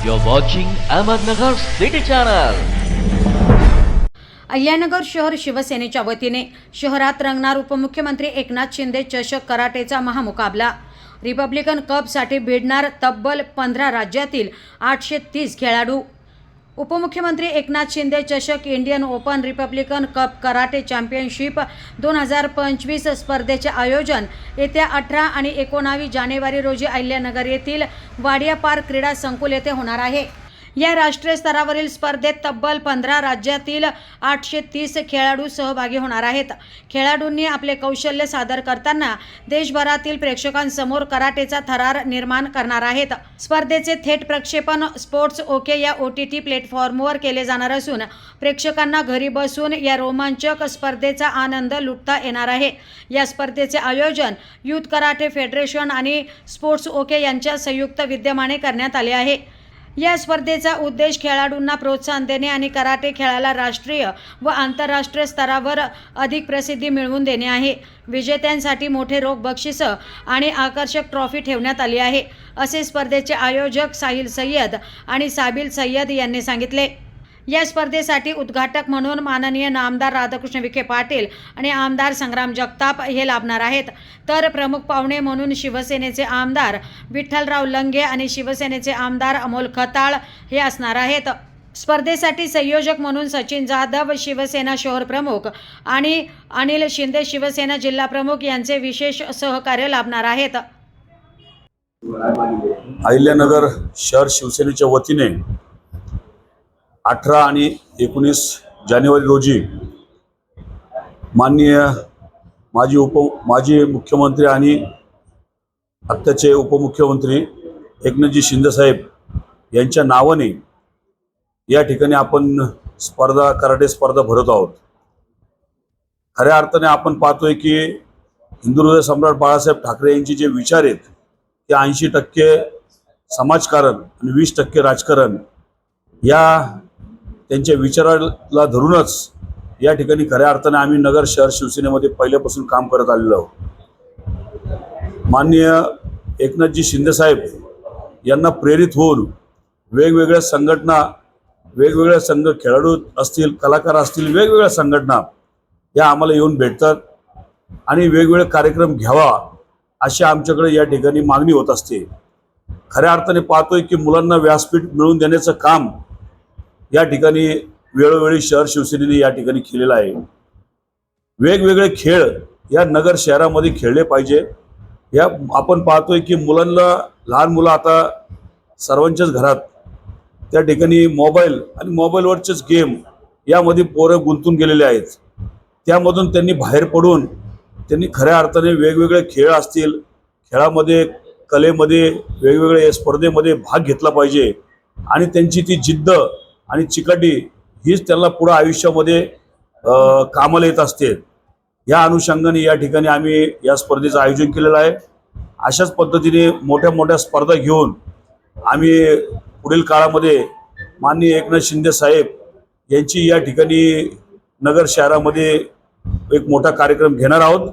You're watching Ahmednagar City Channel. Ahilyanagar शहर शिवसेनेच्या वतीने शहरात रंगणार उपमुख्यमंत्री एकनाथ शिंदे चषक कराटेचा महामुकाबला रिपब्लिकन कपसाठी भिडणार तब्बल पंधरा राज्यातील आठशे तीस खेळाडू उपमुख्यमंत्री एकनाथ शिंदे चषक Indian open republican cup karate championship दोन हजार पंचवीस स्पर्धेचे आयोजन येत्या अठरा आणि एकोणावीस जानेवारी रोजी अहिल्यानगर येथील वाडिया पार्क क्रीडा संकुल येथे होणार आहे. या राष्ट्रीय स्तरावरील स्पर्धेत तब्बल पंधरा राज्यातील आठशे तीस खेळाडू सहभागी होणार आहेत. खेळाडूंनी आपले कौशल्य सादर करताना देशभरातील प्रेक्षकांसमोर कराटेचा थरार निर्माण करणार आहेत. स्पर्धेचे थेट प्रक्षेपण स्पोर्ट्स ओके या ओ टी टी प्लॅटफॉर्मवर केले जाणार असून प्रेक्षकांना घरी बसून या रोमांचक स्पर्धेचा आनंद लुटता येणार आहे. या स्पर्धेचे आयोजन युथ कराटे फेडरेशन आणि स्पोर्ट्स ओके यांच्या संयुक्त विद्यमाने करण्यात आले आहे. या स्पर्धेचा उद्देश खेळाडूंना प्रोत्साहन देणे आणि कराटे खेळाला राष्ट्रीय व आंतरराष्ट्रीय स्तरावर अधिक प्रसिद्धी मिळवून देणे आहे. विजेत्यांसाठी मोठे रोख बक्षिसं आणि आकर्षक ट्रॉफी ठेवण्यात आली आहे असे स्पर्धेचे आयोजक साहिल सय्यद आणि साबिल सय्यद यांनी सांगितले. या स्पर्धेसाठी उद्घाटक म्हणून माननीय नामदार राधाकृष्ण विखे पाटील आणि आमदार संग्राम जगताप हे लाभणार आहेत. तर प्रमुख पाहुणे म्हणून शिवसेनेचे आमदार विठ्ठलराव लंगे आणि शिवसेनेचे आमदार अमोल खताळ हे असणार आहेत. स्पर्धेसाठी संयोजक म्हणून सचिन जाधव शिवसेना शहर प्रमुख आणि अनिल शिंदे शिवसेना जिल्हा प्रमुख यांचे विशेष सहकार्य लाभणार आहेत. अहिल्यानगर शहर शिवसेनेच्या वतीने अठरा आणि एकोणीस जानेवारी रोजी माननीय माजी उप माजी मुख्यमंत्री आणि आत्ताचे उपमुख्यमंत्री एकनाथजी शिंदेसाहेब यांच्या नावाने या ठिकाणी आपण स्पर्धा कराटे स्पर्धा भरत आहोत. खऱ्या अर्थाने आपण पाहतोय की हिंदुहृदय सम्राट बाळासाहेब ठाकरे यांचे जे विचार आहेत ते ऐंशी टक्के समाजकारण आणि वीस टक्के राजकारण या त्यांच्या विचाराला धरूनच या ठिकाणी खऱ्या अर्थाने आम्ही नगर शहर शिवसेनेमध्ये पहिल्यापासून काम करत आलेलो आहोत. माननीय एकनाथजी शिंदेसाहेब यांना प्रेरित होऊन वेगवेगळ्या संघटना वेगवेगळ्या संघ खेळाडू असतील कलाकार असतील वेगवेगळ्या संघटना या आम्हाला येऊन भेटतात आणि वेगवेगळे कार्यक्रम घ्यावा अशी आमच्याकडे या ठिकाणी मागणी होत असते. खऱ्या अर्थाने पाहतोय की मुलांना व्यासपीठ मिळवून देण्याचं काम या ठिकाणी वेळोवेळी शहर शिवसेनेने या ठिकाणी केलेलं आहे. वेगवेगळे खेळ या नगर शहरामध्ये खेळले पाहिजे. या आपण पाहतोय की मुलांना लहान मुलं आता सर्वांच्याच घरात त्या ठिकाणी मोबाईल आणि मोबाईलवरचेच गेम यामध्ये पोरं गुंतून गेलेले आहेत. त्यामधून त्यांनी बाहेर पडून त्यांनी खऱ्या अर्थाने वेगवेगळे खेळ असतील खेळामध्ये कलेमध्ये वेगवेगळ्या स्पर्धेमध्ये भाग घेतला पाहिजे आणि त्यांची ती जिद्द आणि चिकाटी हीच त्यांना पुढं आयुष्यामध्ये कामाला येत असते. या अनुषंगाने या ठिकाणी आम्ही या स्पर्धेचं आयोजन केलेलं आहे. अशाच पद्धतीने मोठ्या मोठ्या स्पर्धा घेऊन आम्ही पुढील काळामध्ये माननीय एकनाथ शिंदे साहेब यांची या ठिकाणी नगर शहरामध्ये एक मोठा कार्यक्रम घेणार आहोत.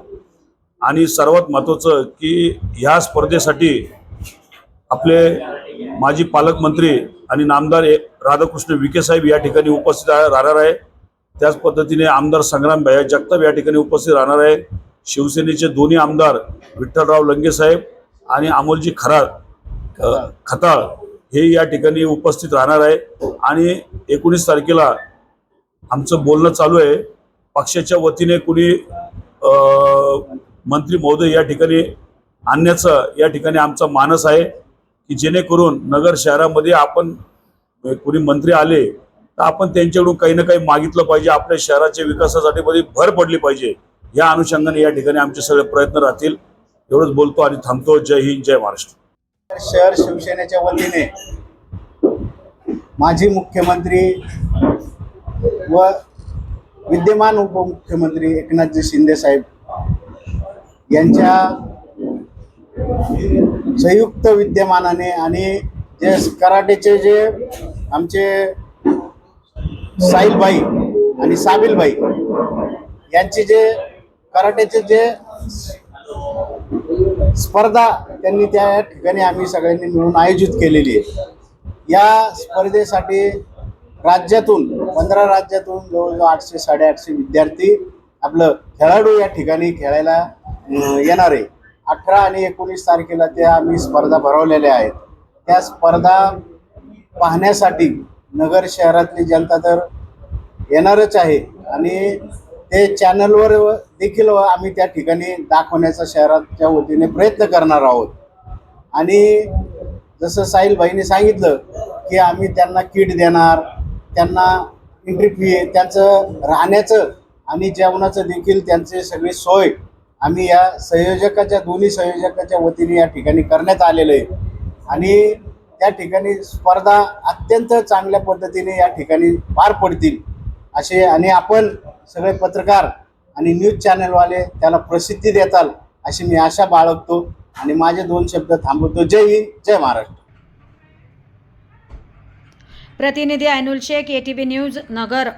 आणि सर्वात महत्त्वाचं की ह्या स्पर्धेसाठी आपले माजी पालकमंत्री आणि नामदार राधाकृष्ण विखे साहेब या ठिकाणी उपस्थित राहणार आहे. त्याच पद्धतीने आमदार संग्राम भैया जगताप या ठिकाणी उपस्थित राहणार आहे. शिवसेनेचे दोन्ही आमदार विठ्ठलराव लंगे साहेब आणि अमोलजी खरा अ, खताळ हे या ठिकाणी उपस्थित राहणार आहे. आणि एकोणीस तारखेला आमचं बोलणं चालू आहे. पक्षाच्या वतीने कुणी मंत्री महोदय या ठिकाणी आणण्याचं या ठिकाणी आमचा मानस आहे. की जेणेकरून नगर शहरामध्ये आपण कुणी मंत्री आले तर आपण त्यांच्याकडून काही ना काही मागितलं पाहिजे. आपल्या शहराच्या विकासासाठी मध्ये भर पडली पाहिजे. या अनुषंगाने या ठिकाणी आमचे सगळे प्रयत्न राहतील. एवढंच बोलतो आणि थांबतो. जय हिंद जय महाराष्ट्र. शहर शिवसेनेच्या वतीने माजी मुख्यमंत्री व विद्यमान उपमुख्यमंत्री एकनाथजी शिंदे साहेब यांच्या संयुक्त विद्यमानाने आणि जे कराटेचे जे आमचे साहिलबाई आणि साबिलबाई यांची जे कराटेचे जे स्पर्धा त्यांनी त्या ठिकाणी आम्ही सगळ्यांनी मिळून आयोजित केलेली आहे. या स्पर्धेसाठी राज्यातून पंधरा राज्यातून जवळजवळ आठशे साडेआठशे विद्यार्थी आपलं खेळाडू या ठिकाणी खेळायला येणार आहे. अठरा आणि एकोणीस तारखेला त्या आम्ही स्पर्धा भरवलेल्या आहेत. त्या स्पर्धा पाहण्यासाठी नगर शहरातली जनता तर येणारच आहे आणि ते चॅनलवर देखील आम्ही त्या ठिकाणी दाखवण्याचा शहराच्या वतीने प्रयत्न करणार आहोत. आणि जसं साहिल सांगितलं की आम्ही त्यांना किट देणार त्यांना एंट्री फी त्यांचं राहण्याचं आणि जेवणाचं देखील त्यांचे सगळी सोय आम्ही या संयोजकाच्या दोन्ही संयोजकाच्या वतीने या ठिकाणी करण्यात आलेलं आहे. आणि त्या ठिकाणी स्पर्धा अत्यंत चांगल्या पद्धतीने या ठिकाणी पार पडतील असे आणि आपण सगळे पत्रकार आणि न्यूज चॅनलवाले त्याला प्रसिद्धी देताल अशी मी आशा बाळगतो आणि माझे दोन शब्द थांबवतो. जय हिंद जय महाराष्ट्र. प्रतिनिधी Ainul Shaikh A T news Nagar.